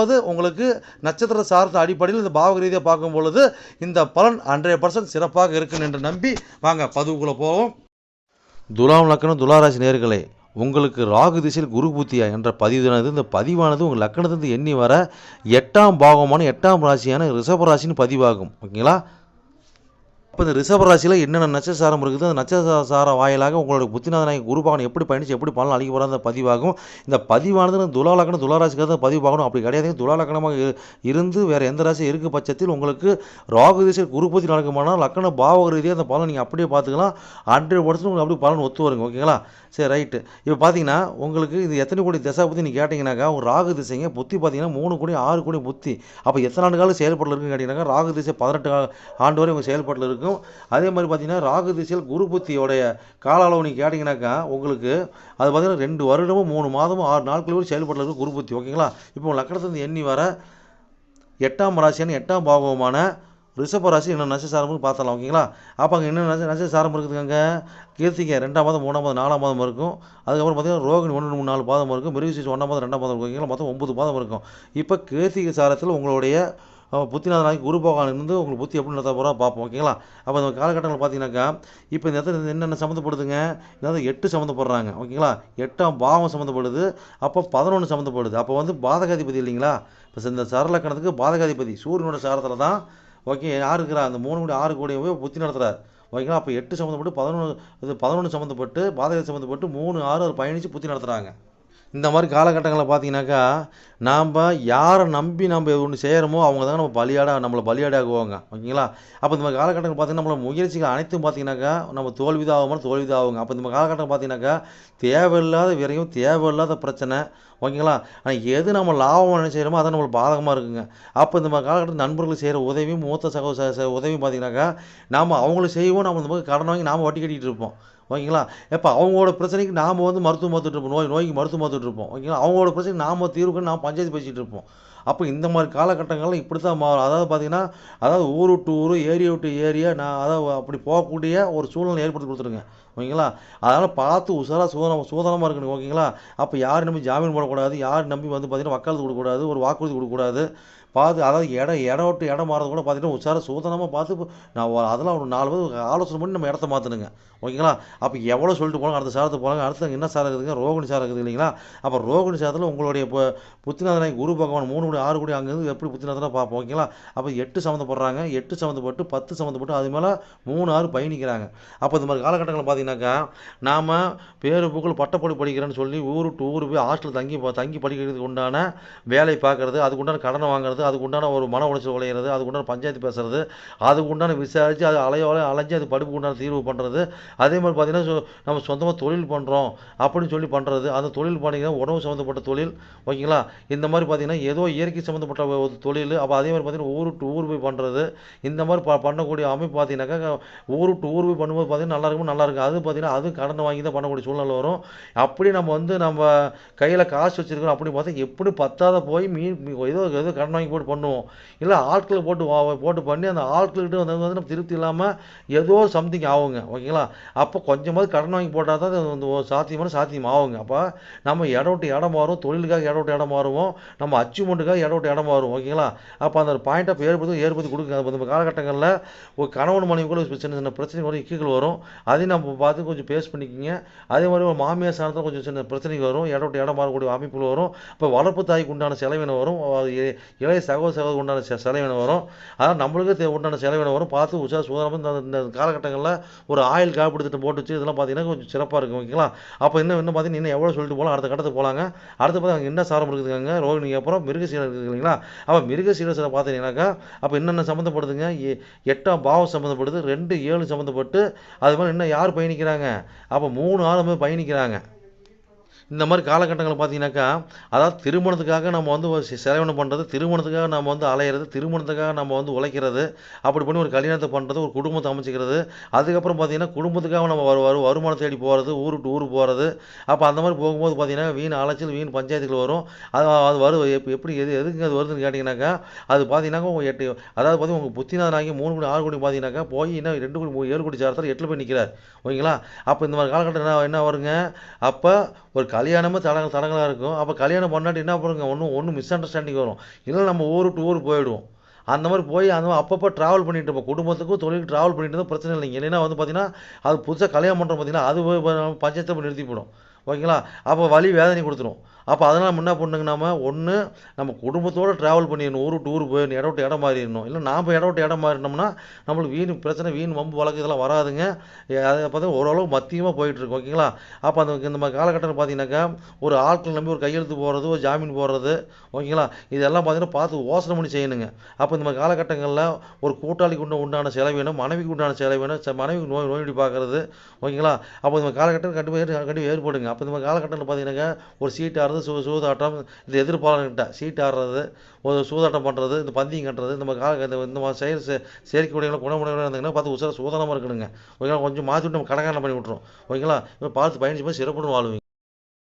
ரெண்டாவது உங்களுக்கு நட்சத்திர சார்ந்த அடிப்படையில் இந்த பாவக ரீதியாக பார்க்கும் பொழுது இந்த பலன் ஹண்ட்ரட் பர்சன்ட் சிறப்பாக இருக்கும் என்று நம்பி வாங்க பதிவுக்குள்ளே போவோம். துலாம் லக்கணம் துலாராசி நேர்களே உங்களுக்கு ராகு திசையில் குரு புத்தியா என்ற பதிவானது இந்த பதிவானது உங்கள் லக்கணத்திலிருந்து எண்ணி வர எட்டாம் பாகமான எட்டாம் ராசியான ரிஷப ராசின்னு பதிவாகும். ஓகேங்களா? இப்போ இந்த ரிஷப ராசியில் என்னென்ன நட்சசாரம் இருக்குது? அந்த நட்சசார வாயிலாக உங்களோட புத்திநாதனாக குரு எப்படி பயணிச்சு எப்படி பலன் அழிக்க போகிற அந்த பதிவாகும். இந்த பதிவானது துலா லக்கணம் துலா ராசிக்காக தான் பதிவு பார்க்கணும். அப்படி கிடையாது. துலா லக்கணமாக இருந்து வேறு எந்த ராசி இருக்க பட்சத்தில் உங்களுக்கு ராகு திசை குரு நடக்குமானால் லக்கண பாவக ரீதியாக அந்த பலன் நீங்கள் அப்படியே பார்த்துக்கலாம். ஹண்ட்ரட் பர்சன்ட் உங்களுக்கு அப்படியே பலன் ஒத்து வருங்க. ஓகேங்களா சரி ரைட்டு இப்போ பார்த்தீங்கன்னா உங்களுக்கு இது எத்தனை கோடி திசை பற்றி நீங்கள் கேட்டிங்கனாக்கா ஒரு ராகு திசைங்க புத்தி பார்த்தீங்கன்னா மூணு கோடி ஆறு கோடி புத்தி. அப்போ எத்தனை ஆண்டு காலம் செயல்பாட்டில் இருக்குன்னு கேட்டிங்கனாக்கா ராகு திசை பதினெட்டு ஆண்டு வரை உங்கள் செயல்பாட்டில் இருக்கும். அதே மாதிரி பார்த்தீங்கன்னா ராகு திசையில் குரு புத்தியோடைய கால அளவு நீங்கள் கேட்டிங்கனாக்கா உங்களுக்கு அது பார்த்தீங்கன்னா ரெண்டு வருடமும் மூணு மாதமும் ஆறு நாட்கள் செயல்பட்டு இருக்கும் குரு புத்தி ஓகேங்களா? இப்போ உங்கள் லக்கணத்துலேருந்து எண்ணி வர எட்டாம் ராசியான எட்டாம் பாகவமான ரிஷப ராசி என்ன நட்சசாரம்னு பார்த்தலாம் ஓகேங்களா? அப்போ அங்கே என்ன நசை சாரம் இருக்குதுங்க கீர்த்திகை ரெண்டாம் மாதம் மூணாம் மாதம் நாலாம் மாதம் இருக்கும். அதுக்கப்புறம் பார்த்தீங்கன்னா ரோகிணி ஒன்று மூணு நாலு பாதம் இருக்கும். மிருகசீஸ் ஒன்றாம் மாதம் ரெண்டாம் மாதம் இருக்கும் ஓகேங்களா? மொத்தம் ஒன்பது பாதம் இருக்கும். இப்போ கீர்த்திகை சாரத்தில் உங்களுடைய புத்திநாத நாளைக்கு குரு பகவான் இருந்து உங்களுக்கு புத்தி எப்படி நடத்த போகிறா பார்ப்போம் ஓகேங்களா? அப்போ இந்த காலகட்டங்கள் பார்த்தீங்கன்னாக்கா இப்போ இந்த இடத்துல என்னென்ன சம்மந்தப்படுதுங்க? இந்த எட்டு சம்மந்தப்படுறாங்க ஓகேங்களா? எட்டாம் பாவம் சம்மந்தப்படுது அப்போ பதினொன்று சம்மந்தப்படுது. அப்போ வந்து பாதகாதிபதி இல்லைங்களா? இப்போ இந்த சரலக்கணத்துக்கு பாதகாதிபதி சூரியனோட சாரத்தில் தான் ஓகே யார் இருக்கிறா? அந்த மூணு கோடி ஆறு கோடி போய் புத்தி நடத்துகிறார் ஓகேங்களா? அப்போ எட்டு சம்மந்தப்பட்டு பதினொன்று இது பதினொன்று சம்மந்தப்பட்டு பாதகாதி சம்மந்தப்பட்டு மூணு ஆறு அவர் பயணித்து புத்தி நடத்துகிறாங்க இந்த மாதிரி காலகட்டங்களில் பார்த்தீங்கன்னாக்கா நாம் யாரை நம்பி நம்ம ஒன்று செய்கிறோமோ அவங்க தான் நம்ம பலியாட நம்மளை பலியாடாக்குவாங்க. ஓகேங்களா? அப்போ இந்த மாதிரி காலகட்டங்கள் பார்த்தீங்கன்னா நம்மளோட முயற்சிகள் அனைத்தும் பார்த்தீங்கன்னாக்கா நம்ம தோல்விதாகாமல் தோல்விதாகுங்க. அப்போ இந்த மாதிரி காலகட்டம் பார்த்தீங்கன்னாக்கா தேவையில்லாத விரையும் தேவையில்லாத பிரச்சனை. ஓகேங்களா? ஆனால் எது நம்ம லாபம் என்ன செய்கிறோமோ அதை நம்மளுக்கு பாதகமாக இருக்குங்க. அப்போ இந்த மாதிரி காலகட்டத்தில் நண்பர்கள் செய்கிற உதவியும் மூத்த சகோ ச- உதவியும் பார்த்தீங்கன்னாக்கா நாம் அவங்களுக்கு செய்வோம் நம்ம இந்த மாதிரி கடன் வாங்கி நாம் வட்டி கட்டிகிட்டு இருப்போம். ஓகேங்களா? எப்போ அவங்களோட பிரச்சனைக்கு நாம் வந்து மருத்துவம் பார்த்துட்ருப்போம் நோய் நோய்க்கு மருத்துவம் பார்த்துட்ருப்போம் ஓகேங்களா? அவங்களோட பிரச்சனைக்கு நாம் தீர்வுக்கு நாம் பஞ்சாயத்து பேசிகிட்டு இருப்போம். அப்போ இந்த மாதிரி காலகட்டங்கள்ல இப்படி தான் மாறும். அதாவது பார்த்தீங்கன்னா அதாவது ஊர் விட்டு ஊர் ஏரியா விட்டு ஏரியா நான் அதாவது அப்படி போகக்கூடிய ஒரு சூழ்நிலை ஏற்படுத்தி கொடுத்துருங்க. ஓகேங்களா? அதனால் பார்த்து உசாராக சூதனம் சூதனமாக இருக்கணும். ஓகேங்களா? அப்போ யார் நம்பி ஜாமீன் போடக்கூடாது. யார் நம்பி வந்து பார்த்தீங்கன்னா வக்காலத்து கொடுக்கக்கூடாது. ஒரு வாக்குறுதி கொடுக்கக்கூடாது. பார்த்து அதாவது இடம் இடம் விட்டு இடம் மாறது கூட பார்த்தீங்கன்னா உஷாராக சூதனமாக பார்த்து நான் அதெல்லாம் ஒரு நாலு பேர் ஆலோசனை பண்ணி நம்ம இடத்த மாற்றணுங்க ஓகேங்களா? அப்போ எவ்வளோ சொல்லிட்டு போனாங்க அடுத்த சாரத்துக்கு போனாங்க அடுத்த என்ன சார் இருக்குதுங்க? ரோகிணி சார் இருக்குது இல்லைங்களா? அப்போ ரோகிணி சாரத்தில் உங்களுடைய இப்போ புத்திநாதனை குரு பகவான் மூணு கோடி ஆறு கோடி அங்கேருந்து எப்படி புத்திநாதனாக பார்ப்போம்? ஓகேங்களா? அப்போ எட்டு சம்மந்தப்படுறாங்க. எட்டு சம்மந்தப்பட்டு பத்து சம்மந்தப்பட்டு அது மேலே மூணு ஆறு பயணிக்கிறாங்க. அப்போ இந்த மாதிரி காலகட்டங்களில் பார்த்தீங்கன்னாக்கா நாம் பேரு புகழ் பட்டப்படி படிக்கிறேன்னு சொல்லி ஊர் விட்டு ஊர் போய் ஹாஸ்டல் தங்கி தங்கி படிக்கிறதுக்கு உண்டான வேலை பார்க்கறது அதுக்கு உண்டான கடனை வாங்குறது அதுக்கு உண்டான ஒரு மன உளைச்சல் விளையிறது அதுக்கு உண்டான பஞ்சாயத்து பேசுறது அதுக்கு உண்டான விசாரித்து அது அலைய அலைய அலைஞ்சு அது படிப்பு உண்டான தீர்வு பண்ணுறது அதே மாதிரி பார்த்தீங்கன்னா சொ- நம்ம சொந்தமாக தொழில் பண்ணுறோம் அப்படின்னு சொல்லி பண்ணுறது அந்த தொழில் பண்ணிங்கன்னா உணவு சம்மந்தப்பட்ட தொழில் ஓகேங்களா? இந்த மாதிரி பார்த்தீங்கன்னா ஏதோ இயற்கை சம்மந்தப்பட்ட ஒரு தொழில் அப்போ அதே மாதிரி பார்த்தீங்கன்னா ஊர் விட்டு ஊர் போய் பண்ணுறது இந்த மாதிரி ப பண்ணக்கூடிய அமைப்பு பார்த்தீங்கன்னாக்கா ஊர் விட்டு ஊர் போய் பண்ணும்போது பார்த்தீங்கன்னா நல்லா இருக்கும்? நல்லா இருக்கும் அது பார்த்தீங்கன்னா அது கடன் வாங்கி தான் பண்ணக்கூடிய சூழ்நிலை வரும். அப்படி நம்ம வந்து நம்ம கையில் காசு வச்சுருக்கிறோம் அப்படின்னு பார்த்தா எப்படி பத்தாத போய் மீன் ஏதோ ஏதோ கடன் வாங்கி போட்டு பண்ணுவோம். இல்லை ஆட்களை போட்டு போட்டு பண்ணி அந்த ஆட்கள்கிட்ட வந்து வந்து நம்ம திருப்தி இல்லாமல் ஏதோ சம்திங் ஆகுங்க. ஓகேங்களா? அப்போ கொஞ்சமாவது கடன் வாங்கி போட்டால் தான் அது வந்து ஒரு சாத்தியமான சாத்தியம் ஆகுங்க. அப்போ நம்ம இடம் விட்டு இடம் மாறும் தொழிலுக்காக இடம் விட்டு இடம் மாறுவோம் நம்ம அச்சீவ்மெண்ட்டுக்காக இடம் விட்டு இடம் மாறும் ஓகேங்களா? அப்போ அந்த பாயிண்ட் ஆஃப் ஏற்படுத்தும் ஏற்படுத்தி கொடுங்க அந்த காலகட்டங்களில் ஒரு கணவன் மனைவி கூட சின்ன சின்ன பிரச்சனை வரும் இக்குகள் வரும். அதையும் நம்ம பார்த்து கொஞ்சம் பேஸ் பண்ணிக்கிங்க. அதே மாதிரி ஒரு மாமியார் சாணத்தில் கொஞ்சம் சின்ன பிரச்சனைகள் வரும். இடம் விட்டு இடம் மாறக்கூடிய அமைப்புகள் வரும். இப்போ வளர்ப்பு தாய்க்கு உண்டான செலவினம் வரும். இளைய சகோதர சகோதரி உண்டான செலவினம் வரும். அதான் நம்மளுக்கு உண்டான செலவினம் வரும். பார்த்து உஷார் சுதந்திரமாக இந்த காலகட்டங்களில் ஒரு ஆயில் காப்பீடு திட்டம் போட்டு வச்சு இதெல்லாம் பார்த்தீங்கன்னா கொஞ்சம் சிறப்பாக இருக்கும் ஓகேங்களா? அப்போ இன்னும் இன்னும் பார்த்தீங்கன்னா இன்னும் எவ்வளோ சொல்லிட்டு போகலாம்? அடுத்த கட்டத்துக்கு போகலாங்க. அடுத்து பார்த்து என்ன சாரம் இருக்குதுங்க ரோகிணிக்கு அப்புறம் மிருகசீலம் இருக்குது இல்லைங்களா? அப்போ மிருகசீலத்தில் பார்த்தீங்கன்னாக்கா அப்போ என்னென்ன சம்மந்தப்படுதுங்க எட்டாம் பாவம் சம்மந்தப்படுது ரெண்டு ஏழு சம்மந்தப்பட்டு அது மாதிரி இன்னும் யார் பயணிக்கிறாங்க? அப்போ மூணு ஆளுமே பயணிக்கிறாங்க. இந்த மாதிரி காலகட்டங்கள் பார்த்தீங்கன்னாக்கா அதாவது திருமணத்துக்காக நம்ம வந்து செலவினம் பண்ணுறது திருமணத்துக்காக நம்ம வந்து அலையிறது திருமணத்துக்காக நம்ம வந்து உழைக்கிறது அப்படி பண்ணி ஒரு கல்யாணத்தை பண்ணுறது ஒரு குடும்பத்தை அமைச்சிக்கிறது அதுக்கப்புறம் பார்த்தீங்கன்னா குடும்பத்துக்காக நம்ம வரு வரு வருமானம் தேடி போகிறது ஊர் விட்டு ஊர் போகிறது அப்போ அந்த மாதிரி போகும்போது பார்த்தீங்கன்னா வீண் அலைச்சல் வீண் பஞ்சாயத்துகள் வரும். அது அது வரும் எப்படி எது எதுக்கு அது வருதுன்னு கேட்டிங்கனாக்கா அது பார்த்தீங்கன்னாக்கா உங்கள் எட்டு அதாவது பார்த்தீங்கன்னா உங்கள் புத்திநாதனாகி மூணு கோடி ஆறு கோடி பார்த்தீங்கன்னாக்கா போய் இன்னும் ரெண்டு கோடி ஏழு கோடி சாரத்தில் எட்டில் போய் நிற்கிறார் ஓகேங்களா? அப்போ இந்த மாதிரி காலகட்டம் என்ன என்ன வருங்க? அப்போ ஒரு க கல்யாணமே தடங்க தடங்களாக இருக்கும். அப்போ கல்யாணம் பண்ணாட்டி என்ன பண்ணுங்க? ஒன்றும் ஒன்றும் மிஸ் அண்டர்ஸ்டாண்டிங் வரும். இல்லை நம்ம ஊர் விட்டு ஊர் போயிடுவோம். அந்த மாதிரி போய் அந்த மாதிரி அப்பப்போ ட்ராவல் பண்ணிட்டு இருப்போம். குடும்பத்துக்கும் தொழிலுக்கு ட்ராவல் பண்ணிட்டு இருந்தால் பிரச்சனை இல்லைங்க. இல்லைன்னா வந்து பார்த்தீங்கன்னா அது புதுசாக கல்யாணம் பண்ணுறோம் பார்த்தீங்கன்னா அது பஞ்சாயத்தை போய் நிறுத்தி போடும் ஓகேங்களா? அப்போ வலி வேதனை கொடுத்துரும். அப்போ அதனால் நம்ம என்ன பண்ணுங்க நாம ஒன்று நம்ம குடும்பத்தோடு ட்ராவல் பண்ணிடணும். ஊர் விட்டு ஊர் போயிடணும் இடம் விட்டு இடம் மாறிடணும். இல்லை நாம் இடம் விட்டு இடம் மாறினோம்னா நம்மளுக்கு வீண் பிரச்சனை வீண் வம்பு வழக்கு இதெல்லாம் வராதுங்க. அதை பார்த்தா ஓரளவு மத்தியமாக போயிட்டுருக்கு ஓகேங்களா? அப்போ அந்த இந்த மாதிரி காலகட்டத்தில் பார்த்தீங்கன்னாக்கா ஒரு ஆட்கள் நம்பி ஒரு கையெழுத்து போடுறது ஒரு ஜாமீன் போடுறது ஓகேங்களா? இதெல்லாம் பார்த்தீங்கன்னா பார்த்து யோசனை பண்ணி செய்யணுங்க. அப்போ இந்த மாதிரி காலகட்டங்களில் ஒரு கூட்டாளிக்கு உண்ட உண்டான செலவினம் மனைவிக்கு உண்டான செலவினம் மனைவிக்கு நோய் நோய் பார்க்குறது ஓகேங்களா? அப்போ இந்த மாதிரி காலகட்டம் கண்டிப்பாக கண்டிப்பாக ஏற்படுங்க. அப்போ இந்த மாதிரி காலகட்டத்தில் பார்த்தீங்கன்னாக்கா ஒரு சீட் ஆடுறது சூ சூதாட்டம் இந்த எதிர்ப்பாளர்கிட்ட சீட்டு ஆடுறது ஒரு சூதாட்டம் பண்ணுறது இந்த பந்தயம் கட்டுறது இந்த மாதிரி கால இந்த இந்த மாதிரி செயல் செ- செயற்கை உடைகளை இருந்தீங்கன்னா பார்த்து உசர சூதானமாக இருக்கணுங்க. ஓகேங்களா கொஞ்சம் மாற்றி விட்டு நம்ம கடகாரம் பண்ணி விட்ருவோம் ஓகேங்களா இப்போ பார்த்து பயணிச்சு போய் சிறப்புன்னு வாழ்வீங்க.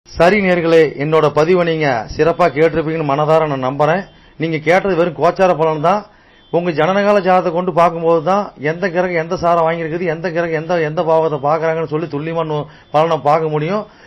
சரி நேர்களே என்னோட பதிவை நீங்க சிறப்பாக கேட்டிருப்பீங்கன்னு மனதார நான் நம்புறேன். நீங்க கேட்டது வெறும் கோச்சார பலன் தான். உங்க ஜனனகால ஜாதகத்தை கொண்டு பார்க்கும்போது தான் எந்த கிரகம் எந்த சாரம் வாங்கியிருக்குது எந்த கிரகம் எந்த எந்த பாவத்தை பார்க்கறாங்கன்னு சொல்லி துல்லியமான பலனை பார்க்க முடியும்.